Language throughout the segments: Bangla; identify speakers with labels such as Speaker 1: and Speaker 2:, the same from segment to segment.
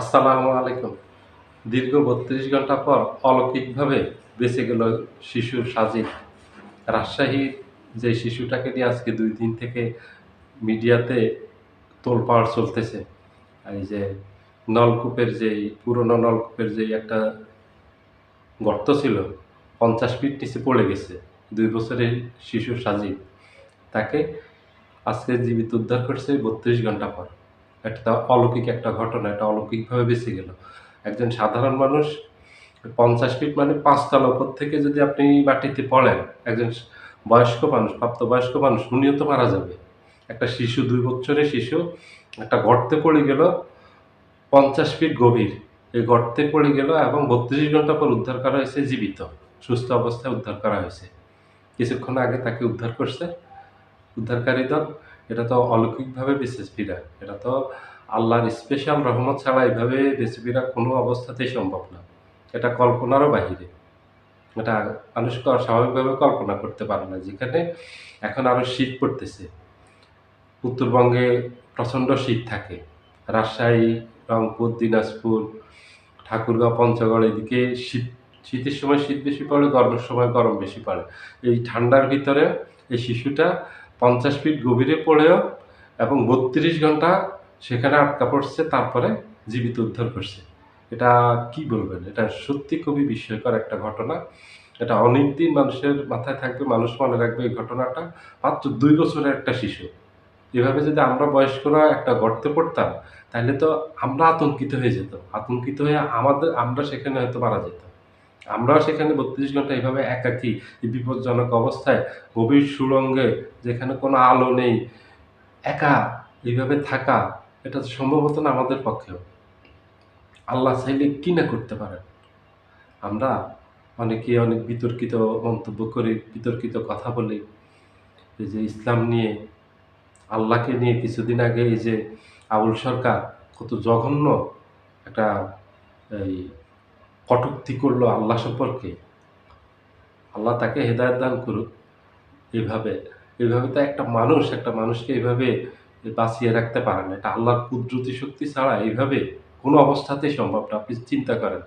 Speaker 1: আসসালামু আলাইকুম। দীর্ঘ বত্রিশ ঘণ্টা পর অলৌকিকভাবে বেঁচে গেল শিশু সাজিদ। রাজশাহীর যে শিশুটাকে নিয়ে আজকে দুই দিন থেকে মিডিয়াতে তোলপাড় চলতেছে এই যে নলকূপের যেই, পুরনো নলকূপের যেই একটা গর্ত ছিল, পঞ্চাশ ফিট নিচে পড়ে গেছে, দুই বছরের শিশু সাজিদ। তাকে আজকে জীবিত উদ্ধার করছে বত্রিশ ঘণ্টা পর। একটা অলৌকিক একটা ঘটনা, এটা অলৌকিকভাবে বেঁচে গেল। একজন সাধারণ মানুষ পঞ্চাশ ফিট মানে পাঁচতলা উপর থেকে যদি আপনি মাটিতে পড়েন, একজন বয়স্ক মানুষ, প্রাপ্তবয়স্ক মানুষ, উনিও তো মারা যাবে। একটা শিশু, দুই বছরের শিশু, একটা গর্তে পড়ে গেল পঞ্চাশ ফিট গভীর। এই গর্তে পড়ে গেল এবং বত্রিশ ঘণ্টা পর উদ্ধার করা হয়েছে, জীবিত। সুস্থ অবস্থায় উদ্ধার করা হয়েছে। কিছুক্ষণ আগে তাকে উদ্ধার করছে। উদ্ধারকারী দল এটা তো অলৌকিকভাবে বেঁচে ফিরা এটা তো আল্লাহর স্পেশাল রহমত ছাড়া এইভাবে ফিরা কোনো অবস্থাতেই সম্ভব না। এটা কল্পনারও বাহিরে। এটা মানুষ স্বাভাবিকভাবে কল্পনা করতে পারে না। যেখানে এখন আরও শীত পড়তেছে। উত্তরবঙ্গে প্রচণ্ড শীত থাকে। রাজশাহী, রংপুর, দিনাজপুর, ঠাকুরগাঁও, পঞ্চগড় এদিকে শীত, শীতের সময় শীত বেশি পড়ে গরমের সময় গরম বেশি পড়ে। এই ঠান্ডার ভিতরে এই শিশুটা পঞ্চাশ ফিট গভীরে পড়েও এবং বত্রিশ ঘণ্টা সেখানে আটকা পড়ছে, তারপরে জীবিত উদ্ধার করছে। এটা কি বলবেন? এটা সত্যি খুবই বিস্ময়কর একটা ঘটনা। এটা অনেক দিন মানুষের মাথায় থাকবে, মানুষ মনে রাখবে এই ঘটনাটা। মাত্র দুই বছরের একটা শিশু। এভাবে যদি আমরা বয়স্করা একটা গর্তে পড়তাম, তাহলে তো আমরা আতঙ্কিত হয়ে যেত আতঙ্কিত হয়ে আমাদের, আমরা সেখানে হয়তো মারা যেত আমরাও সেখানে বত্রিশ ঘণ্টা এইভাবে একাকী বিপজ্জনক অবস্থায় গভীর সুড়ঙ্গে যেখানে কোনো আলো নেই, একা এইভাবে থাকা, এটা তো সম্ভব হতো না আমাদের পক্ষেও। আল্লাহ চাইলে কি না করতে পারেন? আমরা অনেকে অনেক বিতর্কিত মন্তব্য করি, বিতর্কিত কথা বলি। এই যে ইসলাম নিয়ে, আল্লাহকে নিয়ে কিছুদিন আগে এই যে আবুল সরকার কত জঘন্য একটা এই কটূক্তি করল আল্লাহ সম্পর্কে। আল্লাহ তাকে হেদায়ত দান করুক। এইভাবে এইভাবে তো একটা মানুষ, একটা মানুষকে এইভাবে বাঁচিয়ে রাখতে পারে না। এটা আল্লাহর কুদরতি শক্তি ছাড়া এইভাবে কোনো অবস্থাতেই সম্ভব না। আপনি চিন্তা করেন,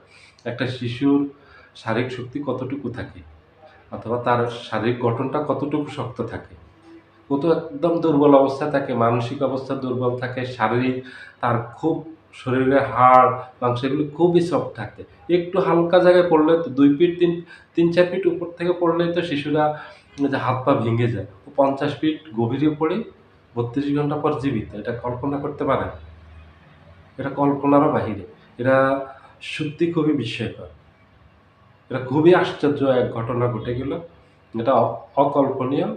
Speaker 1: একটা শিশুর শারীরিক শক্তি কতটুকু থাকে? অথবা তার শারীরিক গঠনটা কতটুকু শক্ত থাকে? ও তো একদম দুর্বল অবস্থা থাকে, মানসিক অবস্থা দুর্বল থাকে, শারীরিক তার খুব শরীরের হাড়, মাংস এগুলো খুবই সফট থাকে। একটু হালকা জায়গায় পড়লে তো দুই ফিট তিন তিন, চার ফিট উপর থেকে পড়লেই তো শিশুরা যে হাত পা ভেঙে যায়। ও পঞ্চাশ ফিট গভীরে পড়ে বত্রিশ ঘণ্টা পর জীবিত। এটা কল্পনা করতে পারে এটা কল্পনারও বাহিরে। এটা সত্যি খুবই বিস্ময়কর। এটা খুবই আশ্চর্য এক ঘটনা ঘটে গেল। এটা অকল্পনীয়।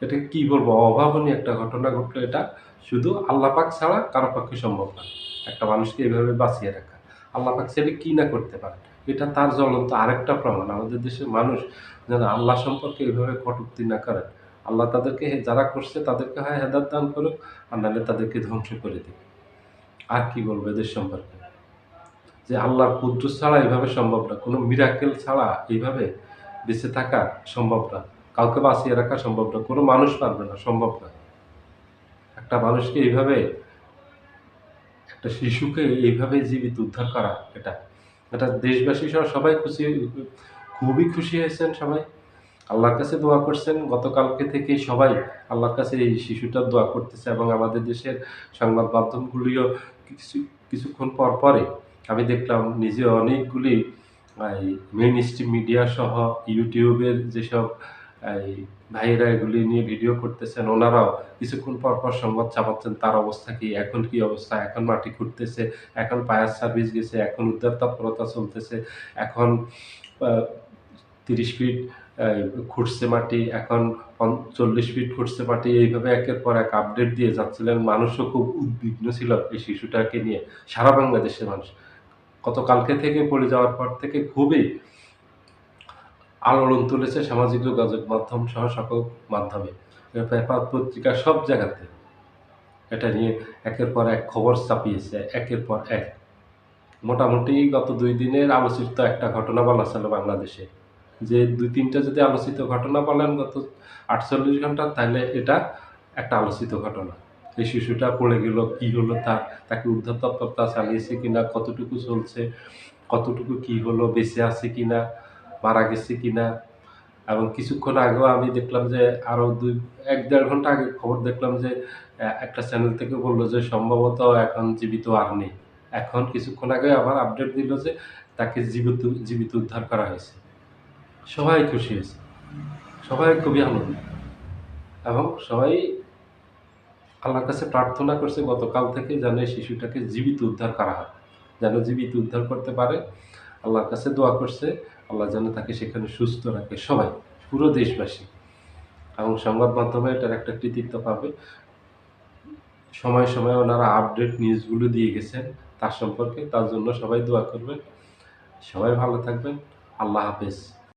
Speaker 1: এটা কি বলব? অভাবনীয় একটা ঘটনা ঘটলো এটা। শুধু আল্লাপাক ছাড়া কারও পক্ষে সম্ভব না। একটা মানুষকে এইভাবে বাঁচিয়ে রাখা। আল্লাহ পাক ছেলে কি না করতে পারে? এটা তার জ্বলন্ত আরেকটা প্রমাণ। আমাদের দেশের মানুষ যেন আল্লাহ সম্পর্কে এইভাবে কটুক্তি না করেন। আল্লাহ তাদেরকে যারা করছে তাদেরকে হয় হেদাত দান করুক, আর নাহলে তাদেরকে ধ্বংস করে দিক। আর কি বলব এদের সম্পর্কে? যে আল্লাহর কুদ্দুস ছাড়া এইভাবে সম্ভব না। কোনো মিরাকেল ছাড়া এইভাবে বেঁচে থাকা সম্ভব না। কাউকে বাঁচিয়ে রাখা সম্ভব না। কোনো মানুষ পারবে না। সম্ভব না। একটা মানুষকে এইভাবে একটা শিশুকে এইভাবে জীবিত উদ্ধার করা এটা। এটা দেশবাসী সহ সবাই খুশি, খুবই খুশি হয়েছেন সবাই। আল্লাহর কাছে দোয়া করছেন। গতকালকে থেকে সবাই আল্লাহর কাছে এই শিশুটার দোয়া করতেছে এবং আমাদের দেশের সংবাদ মাধ্যমগুলিও কিছু, কিছুক্ষণ পর পরে আমি দেখলাম নিজে অনেকগুলি মেইন স্ট্রিম মিডিয়া সহ, ইউটিউবের যেসব এই ভাইয়েরা এগুলি নিয়ে ভিডিও করতেছেন, ওনারাও কিছুক্ষণ পর পর সংবাদ চাপাচ্ছেন তার অবস্থা কি, এখন কি অবস্থা, এখন মাটি খুঁড়তেছে, এখন ফায়ার সার্ভিস গেছে, এখন উদ্ধার তৎপরতা চলতেছে, এখন তিরিশ ফিট খুঁড়ছে মাটি, এখন চল্লিশ ফিট খুঁড়ছে মাটি, এইভাবে একের পর এক আপডেট দিয়ে যাচ্ছিলেন। মানুষও খুব উদ্বিগ্ন ছিল এই শিশুটাকে নিয়ে, সারা বাংলাদেশের মানুষ। গতকালকে থেকে পড়ে যাওয়ার পর থেকে খুবই আলোড়ন তুলেছে সামাজিক যোগাযোগ মাধ্যম সহ সকল মাধ্যমে। পেপার, পত্রিকা সব জায়গাতে। এটা নিয়ে একের পর এক খবর ছাপিয়েছে, একের পর এক। মোটামুটি গত দুই দিনের আলোচিত একটা ঘটনা বলা ছিল বাংলাদেশে। যে দুই তিনটা যদি আলোচিত ঘটনা বলেন গত আটচল্লিশ ঘণ্টা, তাহলে এটা একটা আলোচিত ঘটনা। এই শিশুটা পড়ে গেল, কি হলো তার? তাকে উদ্ধার তৎপরতা চালিয়েছে কিনা? কতটুকু চলছে? কতটুকু কি হলো? বেঁচে আছে কিনা? মারা গেছে কিনা, এবং কিছুক্ষণ আগেও আমি দেখলাম যে আরও দুই, এক দেড় ঘণ্টা আগে খবর দেখলাম যে একটা চ্যানেল থেকে বলল যে সম্ভবত এখন জীবিত আর নেই। এখন কিছুক্ষণ আগে আবার আপডেট দিল যে তাকে জীবিত জীবিত উদ্ধার করা হয়েছে। সবাই খুশি হয়েছে। সবাই খুবই আনন্দ এবং সবাই আল্লাহর কাছে প্রার্থনা করছে গতকাল থেকে যেন শিশুটাকে জীবিত উদ্ধার করা হয় যেন জীবিত উদ্ধার করতে পারে। আল্লাহর কাছে দোয়া করছে আল্লাহ যেন তাকে সেখানে সুস্থ রাখে। সবাই, পুরো দেশবাসী। এবং সংবাদ মাধ্যমে এটার একটা কৃতিত্ব পাবে। সময় সময় ওনারা আপডেট নিউজগুলো দিয়ে গেছেন তার সম্পর্কে। তার জন্য সবাই দোয়া করবেন। সবাই ভালো থাকবেন। আল্লাহ হাফেজ।